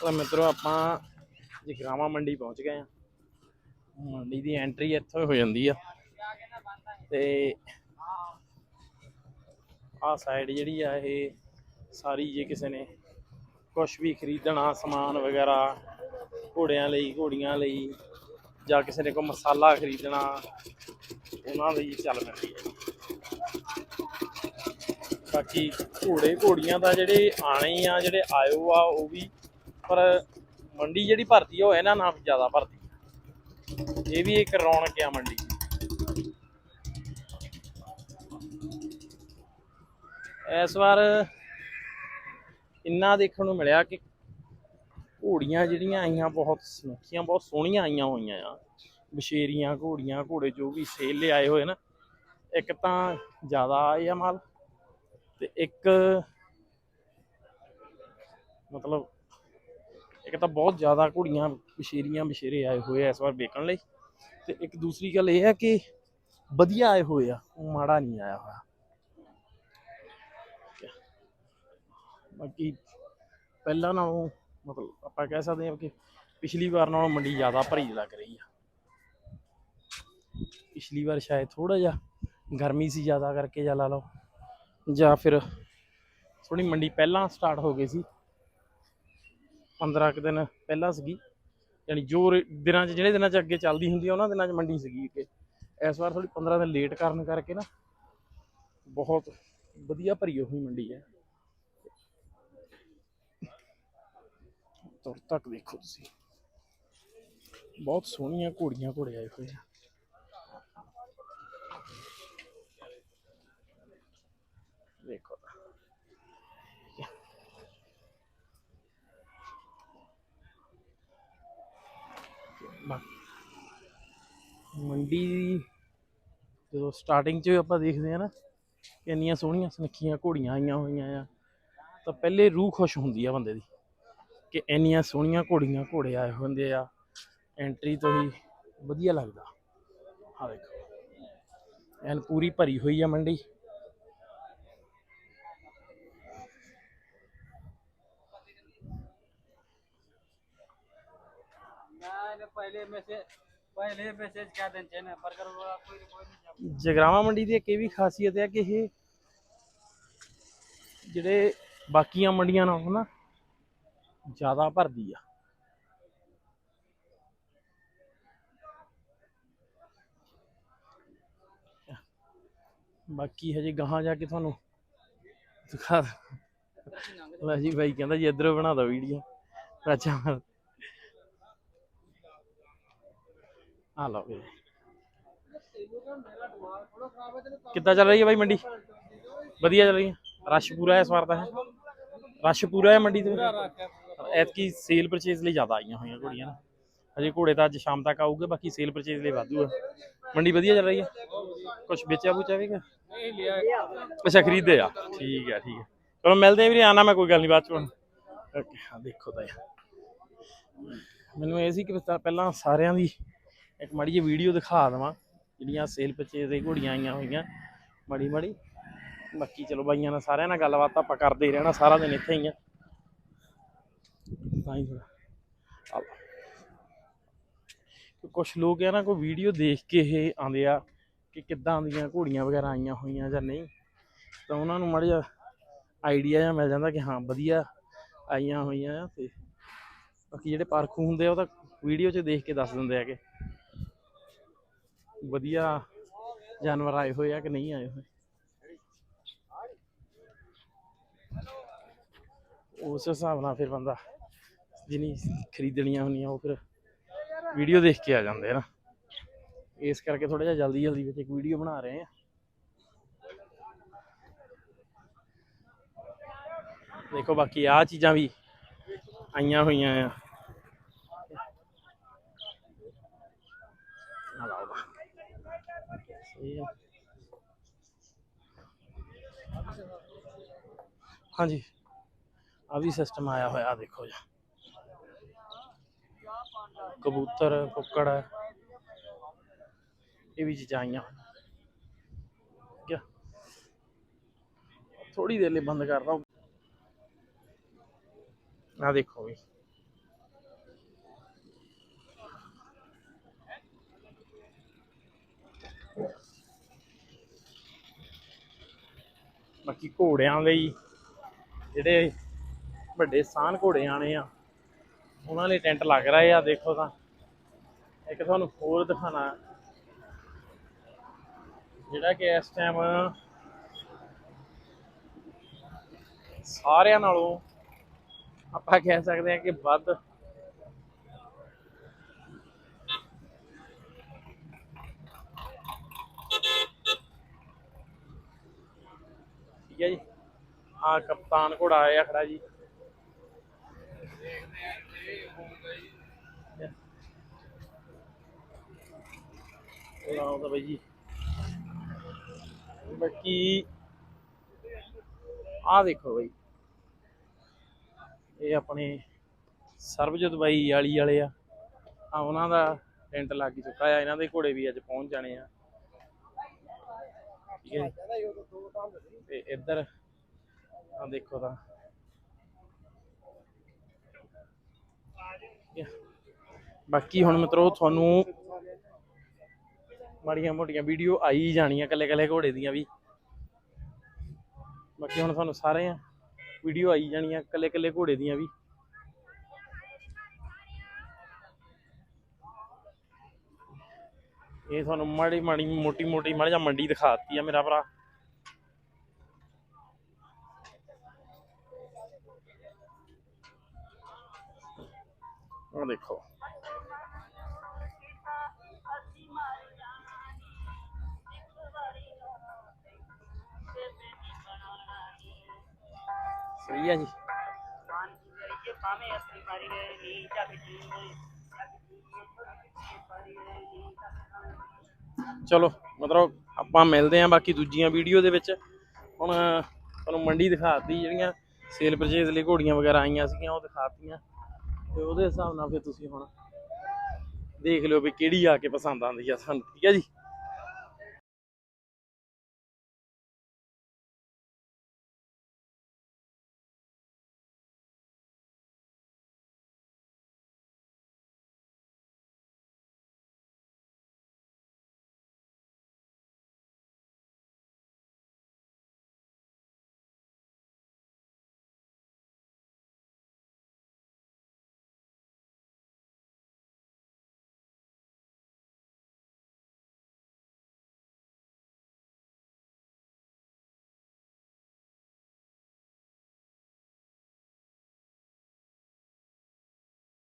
ਤਾਂ ਮਿੱਤਰੋ ਆਪਾਂ ਜਗਰਾਵਾ ਮੰਡੀ ਪਹੁੰਚ ਗਏ ਆ ਮੰਡੀ ਦੀ ਐਂਟਰੀ ਇੱਥੋਂ ਹੋ ਜਾਂਦੀ ਆ। ਤੇ ਆਹ ਸਾਈਡ ਜਿਹੜੀ ਆ ਇਹ ਸਾਰੀ ਜੇ ਕਿਸੇ ਨੇ ਕੁਝ ਵੀ ਖਰੀਦਣਾ, ਸਮਾਨ ਵਗੈਰਾ, ਘੋੜਿਆਂ ਲਈ, ਘੋੜੀਆਂ ਲਈ, ਜਾਂ ਕਿਸੇ ਨੇ ਕੋਈ ਮਸਾਲਾ ਖਰੀਦਣਾ, ਉਹਨਾਂ ਲਈ ਚੱਲ ਪੈਂਦੀ ਹੈ ਬਾਕੀ ਘੋੜੇ, ਘੋੜੀਆਂ ਦਾ ਜਿਹੜੇ ਆਣੇ ਆ, ਜਿਹੜੇ ਆਇਓ ਆ, ਉਹ ਵੀ ਪਰ ਮੰਡੀ ਜਿਹੜੀ ਭਰਤੀ ਆ, ਉਹ ਇਹਨਾਂ ਨਾਲ ਜ਼ਿਆਦਾ ਭਰਤੀ। ਇਹ ਵੀ ਇੱਕ ਰੌਣਕ ਆ ਮੰਡੀ ਇਸ ਵਾਰ ਇੰਨਾ ਦੇਖਣ ਨੂੰ ਮਿਲਿਆ ਕਿ ਘੋੜੀਆਂ ਜਿਹੜੀਆਂ ਆਈਆਂ, ਬਹੁਤ ਸੁਨੱਖੀਆਂ ਬਹੁਤ ਸੋਹਣੀਆਂ ਆਈਆਂ ਹੋਈਆਂ ਆ। ਬਸ਼ੇਰੀਆਂ, ਘੋੜੀਆਂ, ਘੋੜੇ ਜੋ ਵੀ ਸੇਲ ਲਈ ਆਏ ਹੋਏ ਨਾ, ਇੱਕ ਤਾਂ ਜ਼ਿਆਦਾ ਆਏ ਆ ਮਾਲ ਤੇ ਇੱਕ ਮਤਲਬ ਇੱਕ ਤਾਂ ਬਹੁਤ ਜ਼ਿਆਦਾ ਘੋੜੀਆਂ ਬਸ਼ੇਰੀਆਂ ਬਸ਼ੇਰੇ ਆਏ ਹੋਏ ਆ ਇਸ ਵਾਰ ਵੇਚਣ ਲਈ। ਤੇ ਇੱਕ ਦੂਸਰੀ ਗੱਲ ਇਹ ਹੈ ਕਿ ਵਧੀਆ ਆਏ ਹੋਏ ਆ, ਉਹ ਮਾੜਾ ਨਹੀਂ ਆਇਆ ਹੋਇਆ। ਬਾਕੀ ਪਹਿਲਾਂ ਨਾਲੋਂ ਮਤਲਬ ਆਪਾਂ ਕਹਿ ਸਕਦੇ ਹਾਂ ਕਿ ਪਿਛਲੀ ਵਾਰ ਨਾਲੋਂ ਮੰਡੀ ਜ਼ਿਆਦਾ ਭਰੀ ਲੱਗ ਰਹੀ ਆ। ਪਿਛਲੀ ਵਾਰ ਸ਼ਾਇਦ ਥੋੜਾ ਜਿਹਾ ਗਰਮੀ ਸੀ ਜ਼ਿਆਦਾ ਕਰਕੇ ਜਾਂ ਲਾ ਲਓ, ਜਾਂ ਫਿਰ ਥੋੜੀ ਮੰਡੀ ਪਹਿਲਾਂ ਸਟਾਰਟ ਹੋ ਗਈ ਸੀ। 15 ਕੁ ਦਿਨ ਪਹਿਲਾਂ ਸੀਗੀ। ਯਾਨੀ ਜੋ ਦਿਨਾਂ 'ਚ ਜਿਹੜੇ ਦਿਨਾਂ 'ਚ ਅੱਗੇ ਚੱਲਦੀ ਹੁੰਦੀ ਆ, ਉਹਨਾਂ ਦਿਨਾਂ 'ਚ ਮੰਡੀ ਸੀਗੀ ਕਿ ਇਸ ਵਾਰ ਥੋੜੀ 15 ਦਿਨ ਲੇਟ ਕਰਨ ਕਰਕੇ ਨਾ ਬਹੁਤ ਵਧੀਆ ਭਰੀ ਹੋਈ ਮੰਡੀ ਹੈ। ਤੁਰ ਤੱਕ ਦੇਖੋ ਤੁਸੀਂ। ਬਹੁਤ ਸੋਹਣੀਆਂ ਘੋੜੀਆਂ ਘੋੜੇ ਆਏ ਹੋਏ ਆ ਦੇਖੋ ਬਾ- ਮੰਡੀ ਦੀ ਜਦੋਂ ਸਟਾਰਟਿੰਗ 'ਚ ਆਪਾਂ ਦੇਖਦੇ ਆ ਨਾ ਕਿ ਇੰਨੀਆਂ ਸੋਹਣੀਆਂ ਸੁਨੱਖੀਆਂ ਘੋੜੀਆਂ ਆਈਆਂ ਹੋਈਆਂ ਆ, ਤਾਂ ਪਹਿਲੇ ਰੂਹ ਖੁਸ਼ ਹੁੰਦੀ ਆ ਬੰਦੇ ਦੀ ਕਿ ਇੰਨੀਆਂ ਸੋਹਣੀਆਂ ਘੋੜੀਆਂ ਘੋੜੇ ਆਏ ਹੁੰਦੇ ਆ ਐਂਟਰੀ ਤੋਂ ਹੀ ਵਧੀਆ ਲੱਗਦਾ। ਆ ਦੇਖੋ। ਐਨ ਪੂਰੀ ਭਰੀ ਹੋਈ ਆ ਮੰਡੀ। ਜਗਰਾਵਾਂ ਮੰਡੀ ਦੀ ਇੱਕ ਇਹ ਵੀ ਖਾਸੀਅਤ ਹੈ ਕਿ ਇਹ ਜਿਹੜੇ ਬਾਕੀਆਂ ਮੰਡੀਆਂ ਨਾਲੋਂ ਨਾ ਜ਼ਿਆਦਾ ਭਰਦੀ ਆ ਬਾਕੀ ਹਜੇ ਗਾਹਾਂ ਜਾ ਕੇ ਤੁਹਾਨੂੰ ਦਿਖਾ ਲੈ ਜੀ ਬਾਈ ਕਹਿੰਦਾ ਜੀ ਇੱਧਰੋਂ ਬਣਾ ਦੋ ਵੀਡੀਓ ਅੱਛਾ ਆ ਲਓ ਵੀ। ਕਿੱਦਾਂ ਚੱਲ ਰਹੀ ਹੈ ਬਾਈ ਮੰਡੀ? ਵਧੀਆ ਚੱਲ ਰਹੀ ਹੈ। ਰਸ਼ ਪੂਰਾ ਹੈ ਇਸ ਵਾਰ ਤਾਂ ਹੈ। ਰਸ਼ ਪੂਰਾ ਹੈ ਮੰਡੀ ਤੇ? ਐਤਕੀ ਸੇਲ ਪਰਚੇਜ਼ ਲਈ ਜ਼ਿਆਦਾ ਆਈਆਂ ਹੋਈਆਂ ਘੋੜੀਆਂ ਨਾ। ਹਜੇ ਘੋੜੇ ਤਾਂ ਅੱਜ ਸ਼ਾਮ ਤੱਕ ਆਊਗੇ ਬਾਕੀ ਸੇਲ ਪਰਚੇਜ਼ ਲਈ ਵਾਧੂ ਹੈ ਮੰਡੀ ਵਧੀਆ ਚੱਲ ਰਹੀ ਹੈ? ਕੁਝ ਵੇਚਿਆ ਬੂਚਾ ਵੀ ਨਹੀਂ ਅੱਛਾ ਖਰੀਦੇ ਆ। ਠੀਕ ਹੈ ਠੀਕ ਹੈ। ਚਲੋ ਮਿਲਦੇ ਆ ਵੀਰੇ ਆਣਾ ਮੈਂ ਕੋਈ ਗੱਲ ਨਹੀਂ ਬਾਅਦ ਚ। ਓਕੇ ਦੇਖੋ ਤਾਂ ਮੈਨੂੰ ਇਹ ਸੀ ਕਿ ਪਹਿਲਾਂ ਸਾਰਿਆਂ ਦੀ ਇੱਕ ਮਾੜੀ ਜਿਹੀ ਵੀਡੀਓ ਦਿਖਾ ਦਵਾਂ, ਜਿਹੜੀਆਂ ਸੇਲ ਪਰਚੇਜ਼ ਦੇ ਘੋੜੀਆਂ ਆਈਆਂ ਹੋਈਆਂ। ਮਾੜੀ ਮਾੜੀ। ਬਾਕੀ ਚਲੋ ਬਾਈਆਂ ਨਾਲ ਸਾਰਿਆਂ ਨਾਲ ਗੱਲਬਾਤ ਆਪਾਂ ਕਰਦੇ ਹੀ ਰਹਿਣਾ, ਸਾਰਾ ਦਿਨ ਇੱਥੇ ਹੀ ਆ। ਤਾਂ ਹੀ ਥੋੜਾ ਕੁਝ ਲੋਕ ਆ ਨਾ, ਕੋਈ ਵੀਡੀਓ ਦੇਖ ਕੇ ਇਹ ਆਉਂਦੇ ਆ ਕਿ ਕਿੱਦਾਂ ਦੀਆਂ ਘੋੜੀਆਂ ਵਗੈਰਾ ਆਈਆਂ ਹੋਈਆਂ ਜਾਂ ਨਹੀਂ। ਤਾਂ ਉਹਨਾਂ ਨੂੰ ਮਾੜਾ ਜਿਹਾ ਆਈਡੀਆ ਜਿਹਾ ਮਿਲ ਜਾਂਦਾ ਕਿ ਹਾਂ, ਵਧੀਆ ਆਈਆਂ ਹੋਈਆਂ ਆ ਤੇ ਬਾਕੀ ਜਿਹੜੇ ਪਾਰਖੂ ਹੁੰਦੇ ਆ, ਉਹ ਤਾਂ ਵੀਡੀਓ 'ਚ ਦੇਖ ਕੇ ਦੱਸ ਦਿੰਦੇ ਆ ਕਿ ਵਧੀਆ ਜਾਨਵਰ ਆਏ ਹੋਏ ਆ ਕਿ ਨਹੀਂ ਆਏ ਹੋਏ? ਉਸ ਹਿਸਾਬ ਨਾਲ ਫਿਰ ਬੰਦਾ ਜਿਹਨੀ ਖਰੀਦਣੀਆਂ ਹੁੰਦੀਆਂ ਉਹ ਫਿਰ ਵੀਡੀਓ ਦੇਖ ਕੇ ਆ ਜਾਂਦੇ ਆ ਨਾ। ਇਸ ਕਰਕੇ ਥੋੜਾ ਜਿਹਾ ਜਲਦੀ ਜਲਦੀ ਵਿੱਚ ਇੱਕ ਵੀਡੀਓ ਬਣਾ ਰਹੇ ਆ। ਦੇਖੋ ਬਾਕੀ ਆ ਚੀਜ਼ਾਂ ਵੀ ਆਈਆਂ ਹੋਈਆਂ ਆ ਲਾਓ ਬਾ ਸਹੀ ਆ ਹਾਂਜੀ ਆ ਵੀ ਸਿਸਟਮ ਆਇਆ ਹੋਇਆ ਦੇਖੋ ਜੀ ਕਬੂਤਰ ਕੁੱਕੜ ਇਹ ਵੀ ਚੀਜ਼ਾਂ ਆਈਆਂ ਕਿਆ ਥੋੜੀ ਦੇਰ ਲਈ ਬੰਦ ਕਰਦਾ ਆ ਦੇਖੋ ਵੀ ਬਾਕੀ ਘੋੜਿਆਂ ਲਈ ਜਿਹੜੇ ਵੱਡੇ ਸਾਨ ਘੋੜੇ ਆਣੇ ਆ, ਉਹਨਾਂ ਲਈ ਟੈਂਟ ਲੱਗ ਰਹੇ ਆ, ਦੇਖੋ ਤਾਂ। ਇੱਕ ਤੁਹਾਨੂੰ ਹੋਰ ਦਿਖਾਣਾ ਜਿਹੜਾ ਕਿ ਇਸ ਟਾਈਮ ਸਾਰਿਆਂ ਨਾਲੋਂ ਆਪਾਂ ਕਹਿ ਸਕਦੇ ਹਾਂ ਕਿ ਵੱਧ ਠੀਕ ਹੈ ਜੀ। ਆ ਕਪਤਾਨ ਘੋੜਾ ਆਇਆ ਖੜਾ ਜੀ। ਲਓ ਬਈ ਜੀ। ਬਾਕੀ ਆ ਦੇਖੋ ਬਈ। ਇਹ ਆਪਣੇ ਸਰਬਜੋਤ ਬਾਈ ਵਾਲੀ ਵਾਲੇ ਆ। ਆ ਉਹਨਾਂ ਦਾ ਟੈਂਟ ਲੱਗ ਚੁੱਕਾ ਆ। ਇਹਨਾਂ ਦੇ ਘੋੜੇ ਵੀ ਅੱਜ ਪਹੁੰਚ ਜਾਣੇ ਆ। ਠੀਕ ਹੈ ਤੇ ਇੱਧਰ ਆ ਦੇਖੋ ਤਾਂ। ਬਾਕੀ ਹੁਣ ਮਿੱਤਰੋ, ਤੁਹਾਨੂੰ ਮਾੜੀਆਂ ਮੋਟੀਆਂ ਵੀਡੀਓ ਆਈ ਜਾਣੀਆਂ ਕੱਲੇ ਕੱਲੇ ਘੋੜੇ ਦੀਆਂ ਵੀ। ਬਾਕੀ ਹੁਣ ਤੁਹਾਨੂੰ ਸਾਰੇ ਆ ਵੀਡੀਓ ਆਈ ਜਾਣੀਆਂ ਕੱਲੇ ਕੱਲੇ ਘੋੜੇ ਦੀਆਂ ਵੀ। ਇਹ ਤੁਹਾਨੂੰ ਮਾੜੀ ਮਾੜੀ, ਮੋਟੀ ਮੋਟੀ, ਮਾੜੀ ਜਿਹਾ ਮੰਡੀ ਦਿਖਾਤੀ ਆ ਮੇਰਾ ਭਰਾ। ਉਹ ਦੇਖੋ। ਸਹੀ ਆ ਜੀ। ਚਲੋ, ਮਤਲਬ ਆਪਾਂ ਮਿਲਦੇ ਆਂ ਬਾਕੀ ਦੂਜੀਆਂ ਵੀਡੀਓ ਦੇ ਵਿੱਚ। ਹੁਣ ਤੁਹਾਨੂੰ ਮੰਡੀ ਦਿਖਾਤੀ ਜਿਹੜੀਆਂ ਸੇਲ ਪਰਚੇਜ਼ ਲਈ ਘੋੜੀਆਂ ਵਗੈਰਾ ਆਈਆਂ ਸੀਗੀਆਂ, ਉਹ ਦਿਖਾਤੀਆਂ। ਤੇ ਉਹਦੇ ਹਿਸਾਬ ਨਾਲ ਫਿਰ ਤੁਸੀਂ ਹੁਣ ਦੇਖ ਲਿਓ ਵੀ ਕਿਹੜੀ ਆ ਕੇ ਪਸੰਦ ਆਉਂਦੀ ਆ ਸਾਨੂੰ, ਠੀਕ ਹੈ ਜੀ?